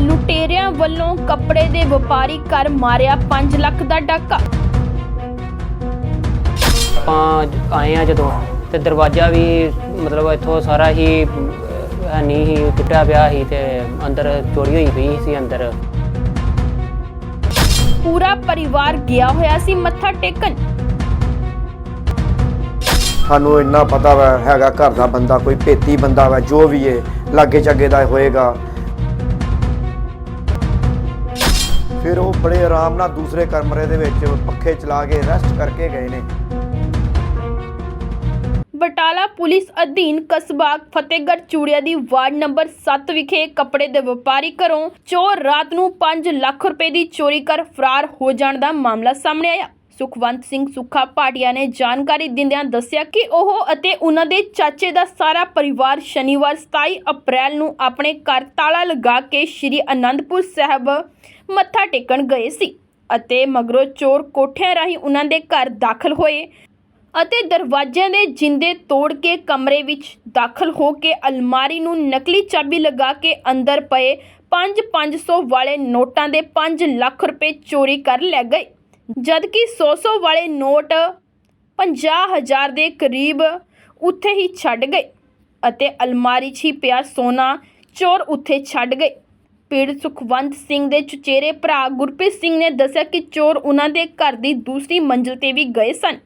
ਲੁਟੇਰਿਆਂ ਵੱਲੋਂ ਕੱਪੜੇ ਦੇ ਵਪਾਰੀ ਕਰ ਮਾਰਿਆ 5 ਲੱਖ ਦਾ ਡਾਕਾ। ਆਪਾਂ ਆਏ ਆ ਜਦੋਂ ਤੇ ਦਰਵਾਜ਼ਾ ਵੀ ਮਤਲਬ ਇੱਥੋਂ ਸਾਰਾ ਹੀ ਅਮ, ਹੈ ਨਹੀਂ ਸੀ ਟੁੱਟਿਆ ਪਿਆ ਸੀ ਤੇ ਅੰਦਰ ਚੋਰੀ ਹੋਈ ਪਈ ਸੀ ਅੰਦਰ। ਪੂਰਾ ਪਰਿਵਾਰ ਗਿਆ ਹੋਇਆ ਸੀ ਮੱਥਾ ਟੇਕਣ। ਸਾਨੂੰ ਇੰਨਾ ਪਤਾ ਵਾ ਹੈਗਾ ਘਰ ਦਾ ਬੰਦਾ ਕੋਈ ਭੇਤੀ ਬੰਦਾ ਵਾ ਜੋ ਵੀ ਏ ਲਾਗੇ ਚਾਗੇ ਦਾ ਹੋਏਗਾ। ਫਿਰ ਉਹ ਬੜੇ ਆਰਾਮ ਨਾਲ ਦੂਸਰੇ ਕਮਰੇ ਦੇ ਵਿੱਚ ਪੱਖੇ ਚਲਾ ਕੇ ਰੈਸਟ ਕਰਕੇ ਗਏ ਨੇ। ਬਟਾਲਾ ਪੁਲਿਸ ਅਧੀਨ ਕਸਬਾ ਫਤਿਹਗੜ੍ਹ ਚੂੜੀਆ ਦੀ ਵਾਰਡ ਨੰਬਰ 7 ਵਿਖੇ ਕੱਪੜੇ ਦੇ ਵਪਾਰੀ ਘਰੋਂ ਚੋਰ ਰਾਤ ਨੂੰ 5 ਲੱਖ ਰੁਪਏ ਦੀ ਚੋਰੀ ਕਰ ਫਰਾਰ ਹੋ ਜਾਣ ਦਾ ਮਾਮਲਾ ਸਾਹਮਣੇ ਆਇਆ। ਸੁਖਵੰਤ ਸਿੰਘ ਸੁੱਖਾ ਭਾਟੀਆ ਨੇ ਜਾਣਕਾਰੀ ਦਿੰਦਿਆਂ ਦੱਸਿਆ ਕਿ ਉਹ ਅਤੇ ਉਹਨਾਂ ਦੇ ਚਾਚੇ ਦਾ ਸਾਰਾ ਪਰਿਵਾਰ ਸ਼ਨੀਵਾਰ 27 ਅਪ੍ਰੈਲ ਨੂੰ ਆਪਣੇ ਘਰ ਤਾਲਾ ਲਗਾ ਕੇ ਸ਼੍ਰੀ ਅਨੰਦਪੁਰ ਸਾਹਿਬ ਮੱਥਾ ਟੇਕਣ ਗਏ ਸੀ ਅਤੇ ਮਗਰੋਂ ਚੋਰ ਕੋਠਿਆਂ ਰਾਹੀਂ ਉਹਨਾਂ ਦੇ ਘਰ ਦਾਖਲ ਹੋਏ ਅਤੇ ਦਰਵਾਜ਼ਿਆਂ ਦੇ ਜਿੰਦੇ ਤੋੜ ਕੇ ਕਮਰੇ ਵਿੱਚ ਦਾਖਲ ਹੋ ਕੇ ਅਲਮਾਰੀ ਨੂੰ ਨਕਲੀ ਚਾਬੀ ਲਗਾ ਕੇ ਅੰਦਰ ਪਏ 5-500 ਵਾਲੇ ਨੋਟਾਂ ਦੇ 5 ਲੱਖ ਰੁਪਏ ਚੋਰੀ ਕਰ ਲੈ ਗਏ। ਜਦਕਿ 100-100 ਵਾਲੇ ਨੋਟ 50000 ਦੇ ਕਰੀਬ ਉੱਥੇ ਹੀ ਛੱਡ ਗਏ ਅਤੇ ਅਲਮਾਰੀ 'ਚ ਹੀ ਪਿਆ ਸੋਨਾ ਚੋਰ ਉੱਥੇ ਛੱਡ ਗਏ। ਪੀੜਤ ਸੁਖਵੰਤ ਸਿੰਘ ਦੇ ਚਚੇਰੇ ਭਰਾ ਗੁਰਪ੍ਰੀਤ ਸਿੰਘ ਨੇ ਦੱਸਿਆ ਕਿ ਚੋਰ ਉਹਨਾਂ ਦੇ ਘਰ ਦੀ ਦੂਸਰੀ ਮੰਜ਼ਿਲ ਤੇ ਵੀ ਗਏ ਸਨ,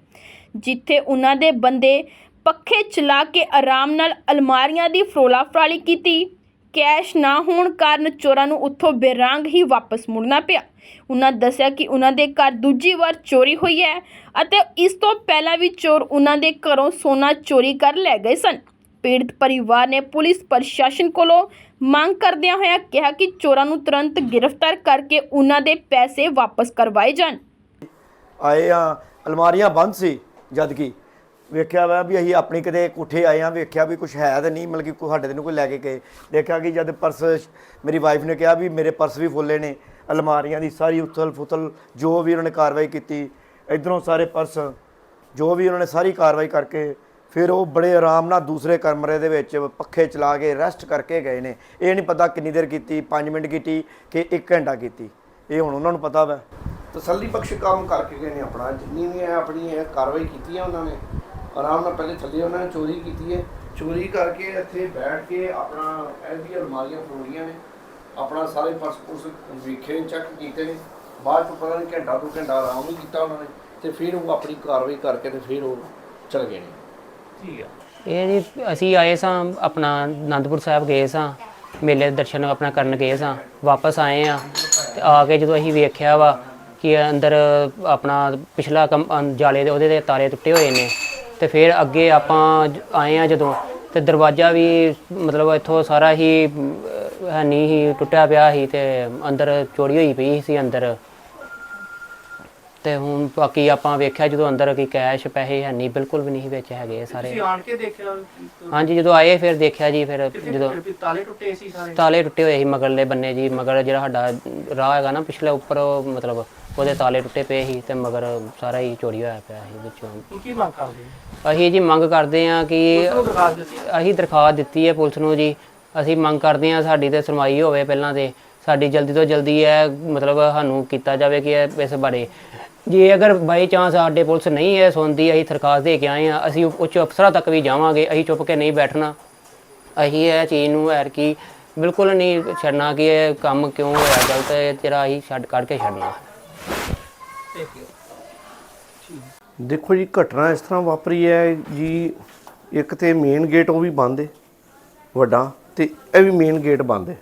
ਜਿੱਥੇ ਉਹਨਾਂ ਦੇ ਬੰਦੇ ਪੱਖੇ ਚਲਾ ਕੇ ਆਰਾਮ ਨਾਲ ਅਲਮਾਰੀਆਂ ਦੀ ਫਰੋਲਾ ਫਰਾਲੀ ਕੀਤੀ। ਕੈਸ਼ ਨਾ ਹੋਣ ਕਾਰਨ ਚੋਰਾਂ ਨੂੰ ਉੱਥੋਂ ਬੇਰੰਗ ਹੀ ਵਾਪਸ ਮੁੜਨਾ ਪਿਆ। ਉਹਨਾਂ ਦੱਸਿਆ ਕਿ ਉਹਨਾਂ ਦੇ ਘਰ ਦੂਜੀ ਵਾਰ ਚੋਰੀ ਹੋਈ ਹੈ ਅਤੇ ਇਸ ਤੋਂ ਪਹਿਲਾਂ ਵੀ ਚੋਰ ਉਹਨਾਂ ਦੇ ਘਰੋਂ ਸੋਨਾ ਚੋਰੀ ਕਰ ਲੈ ਗਏ ਸਨ। ਪੀੜਤ ਪਰਿਵਾਰ ਨੇ ਪੁਲਿਸ ਪ੍ਰਸ਼ਾਸਨ ਕੋਲੋਂ ਮੰਗ ਕਰਦਿਆਂ ਹੋਇਆ ਕਿਹਾ ਕਿ ਚੋਰਾਂ ਨੂੰ ਤੁਰੰਤ ਗ੍ਰਿਫਤਾਰ ਕਰਕੇ ਉਹਨਾਂ ਦੇ ਪੈਸੇ ਵਾਪਸ ਕਰਵਾਏ ਜਾਣ। ਆਏ ਆ, ਅਲਮਾਰੀਆਂ ਬੰਦ ਸੀ, ਜਦ ਕਿ ਵੇਖਿਆ ਵਾ ਵੀ ਅਸੀਂ ਆਪਣੀ ਕਿਤੇ ਕੋਠੇ ਆਏ ਆ, ਵੇਖਿਆ ਵੀ ਕੁਝ ਹੈ ਤਾਂ ਨਹੀਂ, ਮਤਲਬ ਕਿ ਕੋਈ ਸਾਡੇ ਤੇ ਨੂੰ ਕੋਈ ਲੈ ਕੇ ਗਏ। ਦੇਖਿਆ ਕਿ ਜਦ ਪਰਸ ਮੇਰੀ ਵਾਈਫ ਨੇ ਕਿਹਾ ਵੀ ਮੇਰੇ ਪਰਸ ਵੀ ਫੁੱਲੇ ਨੇ, ਅਲਮਾਰੀਆਂ ਦੀ ਸਾਰੀ ਉਥਲ ਫੁਥਲ ਜੋ ਵੀ ਉਹਨਾਂ ਨੇ ਕਾਰਵਾਈ ਕੀਤੀ, ਇਧਰੋਂ ਸਾਰੇ ਪਰਸ ਜੋ ਵੀ ਉਹਨਾਂ ਨੇ ਸਾਰੀ ਕਾਰਵਾਈ ਕਰਕੇ ਫਿਰ ਉਹ ਬੜੇ ਆਰਾਮ ਨਾਲ ਦੂਸਰੇ ਕਮਰੇ ਦੇ ਵਿੱਚ ਪੱਖੇ ਚਲਾ ਕੇ ਰੈਸਟ ਕਰਕੇ ਗਏ ਨੇ। ਇਹ ਨਹੀਂ ਪਤਾ ਕਿੰਨੀ ਦੇਰ ਕੀਤੀ 5 ਮਿੰਟ ਕੀਤੀ ਕਿ 1 ਘੰਟਾ ਕੀਤੀ। ਇਹ ਹੁਣ ਉਹਨਾਂ ਨੂੰ ਪਤਾ ਵਾ। ਤਸੱਲੀ ਬਖਸ਼ ਕੰਮ ਕਰਕੇ ਗਏ ਨੇ ਆਪਣਾ। ਜਿੰਨੀ ਵੀ ਹੈ ਆਪਣੀ ਇਹ ਕਾਰਵਾਈ ਕੀਤੀ ਹੈ ਉਹਨਾਂ ਨੇ, ਆਰਾਮ ਨਾਲ ਪਹਿਲੇ ਥੱਲੇ ਉਹਨਾਂ ਨੇ ਚੋਰੀ ਕੀਤੀ ਹੈ। ਚੋਰੀ ਕਰਕੇ ਇੱਥੇ ਬੈਠ ਕੇ ਆਪਣਾ ਇਹਦੀ ਅਲਮਾਰੀਆਂ ਫਰੋੜੀਆਂ ਨੇ। ਆਪਣਾ ਸਾਰੇ ਪਰਸ ਪੁਰਸ ਵੇਖੇ ਨੇ ਚੈੱਕ ਕੀਤੇ ਨੇ। ਬਾਅਦ ਤੋਂ ਪਤਾ ਨਹੀਂ ਘੰਟਾ ਤੋਂ ਘੰਟਾ ਆਰਾਮ ਵੀ ਕੀਤਾ ਉਹਨਾਂ ਨੇ ਤੇ ਫਿਰ ਉਹ ਆਪਣੀ ਕਾਰਵਾਈ ਕਰਕੇ ਤੇ ਫਿਰ ਉਹ ਚਲ ਗਏ ਨੇ। ਇਹ ਜੀ ਅਸੀਂ ਆਏ ਸਾਂ ਆਪਣਾ ਆਨੰਦਪੁਰ ਸਾਹਿਬ ਗਏ ਸਾਂ ਮੇਲੇ ਦੇ ਦਰਸ਼ਨ ਆਪਣਾ ਕਰਨ ਗਏ ਸਾਂ ਵਾਪਸ ਆਏ ਆ ਤੇ ਆ ਕੇ ਜਦੋਂ ਅਸੀਂ ਵੇਖਿਆ ਵਾ ਕਿ ਅੰਦਰ ਆਪਣਾ ਪਿਛਲਾ ਕੰਮ ਅੰ- ਜਾਲੇ ਦੇ ਉਹਦੇ ਦੇ ਤਾਰੇ ਟੁੱਟੇ ਹੋਏ ਨੇ ਤੇ ਫਿਰ ਅੱਗੇ ਆਪਾਂ ਜ- ਆਏ ਆ ਜਦੋਂ ਤੇ ਦਰਵਾਜ਼ਾ ਵੀ ਮਤਲਬ ਇੱਥੋਂ ਸਾਰਾ ਹੀ ਅਮ, ਹੈ ਨਹੀਂ ਸੀ ਟੁੱਟਿਆ ਪਿਆ ਸੀ ਤੇ ਅੰਦਰ ਚੋਰੀ ਹੋਈ ਪਈ ਸੀ ਅੰਦਰ। ਤੇ ਹੁਣ ਬਾਕੀ ਆਪਾਂ ਵੇਖਿਆ ਜਦੋਂ ਅੰਦਰ ਕੀ ਕੈਸ਼ ਪੈਸੇ ਹੈ ਨਹੀਂ ਬਿਲਕੁਲ ਵੀ ਨਹੀਂ ਵਿੱਚ ਹੈਗੇ ਸਾਰੇ। ਤੁਸੀਂ ਆਣ ਕੇ ਦੇਖਿਆ ਹਾਂਜੀ ਜਦੋਂ ਆਏ ਫਿਰ ਦੇਖਿਆ ਜੀ ਫਿਰ ਜਦੋਂ ਤਾਲੇ ਟੁੱਟੇ ਸੀ ਸਾਰੇ? ਤਾਲੇ ਟੁੱਟੇ ਹੋਏ ਸੀ ਮਗਰਲੇ ਬੰਨੇ ਜੀ ਮਗਰ ਜਿਹੜਾ ਸਾਡਾ ਰਾਹ ਹੈਗਾ ਨਾ ਪਿਛਲੇ ਉੱਪਰ ਉਹ ਮਤਲਬ ਉਹਦੇ ਤਾਲੇ ਟੁੱਟੇ ਪਏ ਸੀ ਤੇ ਮਗਰ ਸਾਰਾ ਹੀ ਚੋਰੀ ਹੋਇਆ ਪਿਆ ਸੀ ਵਿੱਚੋਂ। ਕੀ ਕੀ ਮੰਗ ਕਰਦੇ ਅਸੀਂ ਜੀ ਮੰਗ ਕਰਦੇ ਹਾਂ ਕਿ ਉਹ ਦਰਖਾਸਤ ਦਿੱਤੀ ਅਸੀਂ ਦਰਖਾਸਤ ਦਿੱਤੀ ਹੈ ਪੁਲਿਸ ਨੂੰ ਜੀ। ਅਸੀਂ ਮੰਗ ਕਰਦੇ ਹਾਂ ਸਾਡੀ ਤੇ ਸੁਣਵਾਈ ਹੋਵੇ ਪਹਿਲਾਂ ਤੇ। ਸਾਡੀ ਜਲਦੀ ਤੋਂ ਜਲਦੀ ਇਹ ਮਤਲਬ ਸਾਨੂੰ ਕੀਤਾ ਜਾਵੇ ਕਿ ਇਹ ਇਸ ਬਾਰੇ ਜੇ ਅਗਰ ਬਾਈ ਚਾਂਸ ਸਾਡੇ ਪੁਲਿਸ ਨਹੀਂ ਹੈ ਸੁਣਦੀ, ਅਸੀਂ ਦਰਖਾਸਤ ਦੇ ਕੇ ਆਏ ਆ ਅਸੀਂ ਉੱਚ ਅਫਸਰਾਂ ਤੱਕ ਵੀ ਜਾਵਾਂਗੇ, ਅਸੀਂ ਚੁੱਪ ਕੇ ਨਹੀਂ ਬੈਠਣਾ। ਅਸੀਂ ਇਹ ਚੀਜ਼ ਨੂੰ ਐਰ ਕੀ ਬਿਲਕੁਲ ਨਹੀਂ ਛੱਡਣਾ ਕਿ ਇਹ ਕੰਮ ਕਿਉਂ ਹੋਇਆ, ਗਲਤ ਹੈ ਤੇਰਾ ਅਸੀਂ ਛੱਡ, ਕੱਢ ਕੇ ਛੱਡਣਾ। ਦੇਖੋ ਜੀ, ਘਟਨਾ ਇਸ ਤਰ੍ਹਾਂ ਵਾਪਰੀ ਹੈ ਜੀ, ਇੱਕ ਤੇ ਮੇਨ ਗੇਟ ਉਹ ਵੀ ਬੰਦ ਹੈ ਵੱਡਾ, ਤੇ ਇਹ ਵੀ ਮੇਨ ਗੇਟ ਬੰਦ ਹੈ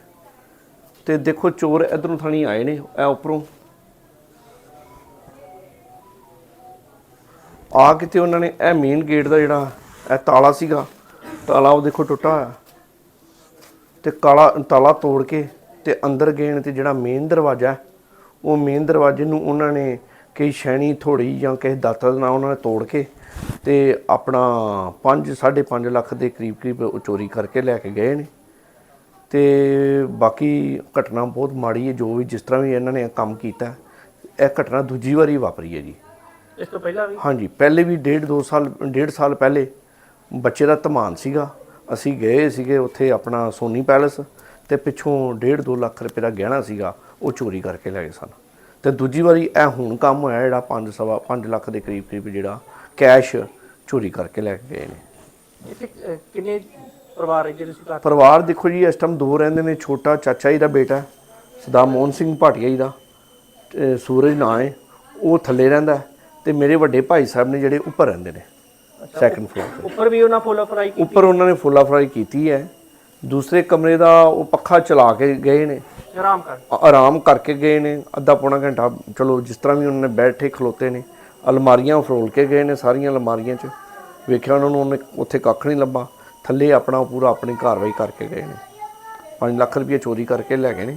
ਤੇ ਦੇਖੋ, ਚੋਰ ਇਧਰੋਂ ਥਾਣੀ ਆਏ ਨੇ, ਇਹ ਉੱਪਰੋਂ। ਆ ਕਿਤੇ ਉਹਨਾਂ ਨੇ ਇਹ ਮੇਨ ਗੇਟ ਦਾ ਜਿਹੜਾ ਇਹ ਤਾਲਾ ਸੀਗਾ, ਤਾਲਾ ਉਹ ਦੇਖੋ ਟੁੱਟਾ ਹੋਇਆ। ਤੇ ਕਾਲਾ ਤਾਲਾ ਤੋੜ ਕੇ ਤੇ ਅੰਦਰ ਗਏ ਨੇ ਤੇ ਜਿਹੜਾ ਮੇਨ ਦਰਵਾਜ਼ਾ ਉਹ ਮੇਨ ਦਰਵਾਜ਼ੇ ਨੂੰ ਉਹਨਾਂ ਨੇ ਕਈ ਸ਼ੈਣੀ ਥੋੜੀ ਜਾਂ ਕਿਸੇ ਦਾਤਰ ਦੇ ਨਾਲ ਉਹਨਾਂ ਨੇ ਤੋੜ ਕੇ ਤੇ ਆਪਣਾ 5 5.5 ਲੱਖ ਦੇ ਕਰੀਬ ਕਰੀਬ ਉਹ ਚੋਰੀ ਕਰਕੇ ਲੈ ਕੇ ਗਏ ਨੇ। ਤੇ ਬਾਕੀ ਘਟਨਾ ਬਹੁਤ ਮਾੜੀ ਹੈ, ਜੋ ਵੀ ਜਿਸ ਤਰ੍ਹਾਂ ਵੀ ਇਹਨਾਂ ਨੇ ਇਹ ਕੰਮ ਕੀਤਾ, ਇਹ ਘਟਨਾ ਦੂਜੀ ਵਾਰੀ ਵਾਪਰੀ ਹੈ ਜੀ। ਇਸ ਤੋਂ ਪਹਿਲਾਂ ਵੀ? ਹਾਂਜੀ ਪਹਿਲੇ ਵੀ ਡੇਢ ਦੋ ਸਾਲ ਡੇਢ ਸਾਲ ਪਹਿਲੇ ਬੱਚੇ ਦਾ ਧਮਾਨ ਸੀਗਾ। ਅਸੀਂ ਗਏ ਸੀਗੇ ਉੱਥੇ ਆਪਣਾ ਸੋਨੀ ਪੈਲਸ ਤੇ ਪਿੱਛੋਂ 1.5 2 ਲੱਖ ਰੁਪਏ ਦਾ ਗਹਿਣਾ ਸੀਗਾ ਉਹ ਚੋਰੀ ਕਰਕੇ ਲੈ ਗਏ ਸਨ। ਤੇ ਦੂਜੀ ਵਾਰੀ ਇਹ ਹੁਣ ਕੰਮ ਹੋਇਆ ਜਿਹੜਾ 5 ਸਵਾ 5 ਲੱਖ ਦੇ ਕਰੀਬ ਕਰੀਬ ਜਿਹੜਾ ਕੈਸ਼ ਚੋਰੀ ਕਰਕੇ ਲੈ ਕੇ ਗਏ ਨੇ। ਇੱਥੇ ਅਹ, ਕਿੰਨੇ ਪਰਿਵਾਰ ਹੈ ਜਿਹੜੇ ਪਰਿਵਾਰ ਦੇਖੋ ਜੀ ਇਸ ਟਾਈਮ ਦੋ ਰਹਿੰਦੇ ਨੇ ਛੋਟਾ ਚਾਚਾ ਜੀ ਦਾ ਬੇਟਾ ਹੈ, ਸਰਦਾਰ ਮੋਹਨ ਸਿੰਘ ਭਾਟੀਆ ਜੀ ਦਾ ਤੇ ਸੂਰਜ ਨਾਂ ਹੈ ਉਹ ਥੱਲੇ ਰਹਿੰਦਾ ਹੈ, ਤੇ ਮੇਰੇ ਵੱਡੇ ਭਾਈ ਸਾਹਿਬ ਨੇ ਜਿਹੜੇ ਉੱਪਰ ਰਹਿੰਦੇ ਨੇ ਸੈਕੰਡ ਫਲੋਰ ਤੇ। ਉੱਪਰ ਵੀ ਉਹਨਾਂ ਫੁੱਲ ਫਰਾਈ ਕੀਤੀ ਉੱਪਰ ਉਹਨਾਂ ਨੇ ਫੁੱਲਾ ਫਰਾਈ ਕੀਤੀ ਹੈ। ਦੂਸਰੇ ਕਮਰੇ ਦਾ ਉਹ ਪੱਖਾ ਚਲਾ ਕੇ ਗਏ ਨੇ। ਆਰਾਮ ਕਰ। ਆਰਾਮ ਕਰਕੇ ਗਏ ਨੇ। ਅੱਧਾ ਪੌਣਾ ਘੰਟਾ ਚਲੋ ਜਿਸ ਤਰ੍ਹਾਂ ਵੀ ਉਹਨਾਂ ਨੇ ਬੈਠੇ ਖਲੋਤੇ ਨੇ ਅਲਮਾਰੀਆਂ ਫਰੋਲ ਕੇ ਗਏ ਨੇ ਸਾਰੀਆਂ ਅਲਮਾਰੀਆਂ 'ਚ। ਵੇਖਿਆ ਉਹਨਾਂ ਨੂੰ ਉਹਨੇ ਉੱਥੇ ਕੱਖ ਨਹੀਂ ਲੱਭਾ। ਥੱਲੇ ਆਪਣਾ ਪੂਰਾ ਆਪਣੀ ਕਾਰਵਾਈ ਕਰਕੇ ਗਏ ਨੇ। 5 ਲੱਖ ਰੁਪਏ ਚੋਰੀ ਕਰਕੇ ਲੈ ਗਏ ਨੇ।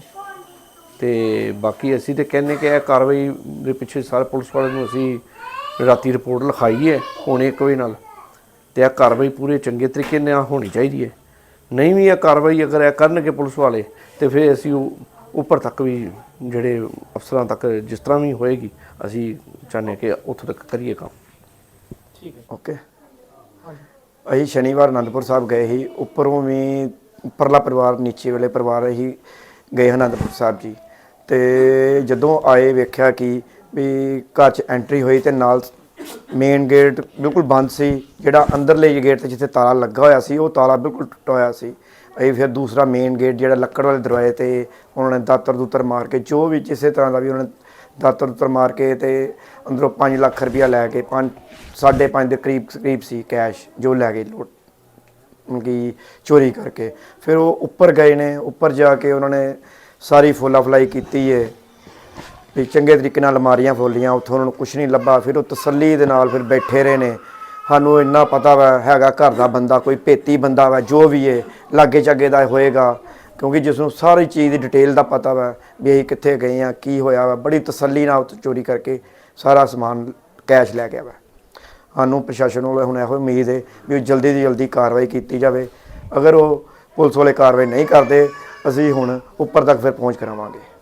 ਤੇ ਬਾਕੀ ਅਸੀਂ ਤੇ ਕਹਿੰਨੇ ਕਿ ਇਹ ਕਾਰਵਾਈ ਦੇ ਪਿੱਛੇ ਸਾਰੇ ਪੁਲਿਸ ਵਾਲਿਆਂ ਨੂੰ ਅਸੀਂ ਰਾਤੀ ਰਿਪੋਰਟ ਲਿਖਾਈ ਹੈ ਹੁਣੇ ਇੱਕ ਵਜੇ ਨਾਲ। ਤੇ ਇਹ ਕਾਰਵਾਈ ਪੂਰੇ ਚੰਗੇ ਤਰੀਕੇ ਨਾਲ ਹੋਣੀ ਚਾਹੀਦੀ ਹੈ ਨਹੀਂ ਵੀ ਇਹ ਕਾਰਵਾਈ ਅਗਰ ਇਹ ਕਰਨਗੇ ਪੁਲਿਸ ਵਾਲੇ ਤੇ ਫਿਰ ਅਸੀਂ ਉੱਪਰ ਤੱਕ ਵੀ ਜਿਹੜੇ ਅਫਸਰਾਂ ਤੱਕ ਜਿਸ ਤਰ੍ਹਾਂ ਵੀ ਹੋਏਗੀ ਅਸੀਂ ਚਾਹੁੰਦੇ ਹਾਂ ਕਿ ਉੱਥੋਂ ਤੱਕ ਕਰੀਏ ਕੰਮ। ਠੀਕ ਹੈ। ਓਕੇ। ਅਸੀਂ ਸ਼ਨੀਵਾਰ ਅਨੰਦਪੁਰ ਸਾਹਿਬ ਗਏ ਸੀ। ਉੱਪਰੋਂ ਵੀ ਉੱਪਰਲਾ ਪਰਿਵਾਰ ਨੀਚੇ ਵਾਲੇ ਪਰਿਵਾਰ ਅਸੀਂ ਗਏ ਅਨੰਦਪੁਰ ਸਾਹਿਬ ਜੀ। ਤੇ ਜਦੋਂ ਆਏ ਵੇਖਿਆ ਕਿ ਵੀ ਘਰ 'ਚ ਐਂਟਰੀ ਹੋਈ ਤੇ ਨਾਲ ਮੇਨ ਗੇਟ ਬਿਲਕੁਲ ਬੰਦ ਸੀ, ਜਿਹੜਾ ਅੰਦਰਲੇ ਗੇਟ ਤੇ ਜਿੱਥੇ ਤਾਲਾ ਲੱਗਾ ਹੋਇਆ ਸੀ, ਉਹ ਤਾਲਾ ਬਿਲਕੁਲ ਟੁੱਟਾ ਹੋਇਆ ਸੀ। ਅਸੀਂ ਫਿਰ ਦੂਸਰਾ ਮੇਨ ਗੇਟ ਜਿਹੜਾ ਲੱਕੜ ਵਾਲੇ ਦਰਵਾਜ਼ੇ ਤੇ ਉਹਨਾਂ ਨੇ ਦਾਤਰ ਦੂਤਰ ਮਾਰ ਕੇ, ਜੋ ਵੀ ਕਿਸੇ ਤਰ੍ਹਾਂ ਦਾ ਵੀ ਉਹਨਾਂ ਨੇ ਦਾਤਰ ਦੂਤਰ ਮਾਰ ਕੇ ਤੇ ਅੰਦਰੋਂ 5 ਲੱਖ ਰੁਪਇਆ ਲੈ ਕੇ 5 5.5 ਦੇ ਕਰੀਬ ਕਰੀਬ ਸੀ ਕੈਸ਼ ਜੋ ਲੈ ਗਏ ਲੁੱਟ ਕਿ ਚੋਰੀ ਕਰਕੇ। ਫਿਰ ਉਹ ਉੱਪਰ ਗਏ ਨੇ, ਉੱਪਰ ਜਾ ਕੇ ਉਹਨਾਂ ਨੇ ਸਾਰੀ ਫੋਲਾ ਫਲਾਈ ਕੀਤੀ ਏ। ਵੀ ਚੰਗੇ ਤਰੀਕੇ ਨਾਲ ਅਲਮਾਰੀਆਂ ਫੋਲੀਆਂ, ਉੱਥੋਂ ਉਹਨਾਂ ਨੂੰ ਕੁਝ ਨਹੀਂ ਲੱਭਾ, ਫਿਰ ਉਹ ਤਸੱਲੀ ਦੇ ਨਾਲ ਫਿਰ ਬੈਠੇ ਰਹੇ ਨੇ। ਸਾਨੂੰ ਇੰਨਾ ਪਤਾ ਵਾ, ਹੈਗਾ ਘਰ ਦਾ ਬੰਦਾ, ਕੋਈ ਭੇਤੀ ਬੰਦਾ ਵਾ, ਜੋ ਵੀ ਏ, ਲਾਗੇ ਚਾਗੇ ਦਾ ਹੋਏਗਾ। ਕਿਉਂਕਿ ਜਿਸ ਨੂੰ ਸਾਰੀ ਚੀਜ਼ ਦੀ ਡਿਟੇਲ ਦਾ ਪਤਾ ਵਾ, ਵੀ ਅਸੀਂ ਕਿੱਥੇ ਗਏ ਆ, ਕੀ ਹੋਇਆ ਵਾ, ਬੜੀ ਤਸੱਲੀ ਨਾਲ ਉੱਥੇ ਚੋਰੀ ਕਰਕੇ ਸਾਰਾ ਸਮਾਨ ਕੈਸ਼ ਲੈ ਗਿਆ ਵਾ। ਸਾਨੂੰ ਪ੍ਰਸ਼ਾਸਨ ਵੱਲੋਂ ਹੁਣ ਇਹੋ ਉਮੀਦ ਹੈ ਵੀ ਉਹ ਜਲਦੀ ਤੋਂ ਜਲਦੀ ਕਾਰਵਾਈ ਕੀਤੀ ਜਾਵੇ। ਅਗਰ ਉਹ ਪੁਲਿਸ ਵਾਲੇ ਕਾਰਵਾਈ ਨਹੀਂ ਕਰਦੇ, ਅਸੀਂ ਹੁਣ ਉੱਪਰ ਤੱਕ ਫਿਰ ਪਹੁੰਚ ਕਰਾਵਾਂਗੇ।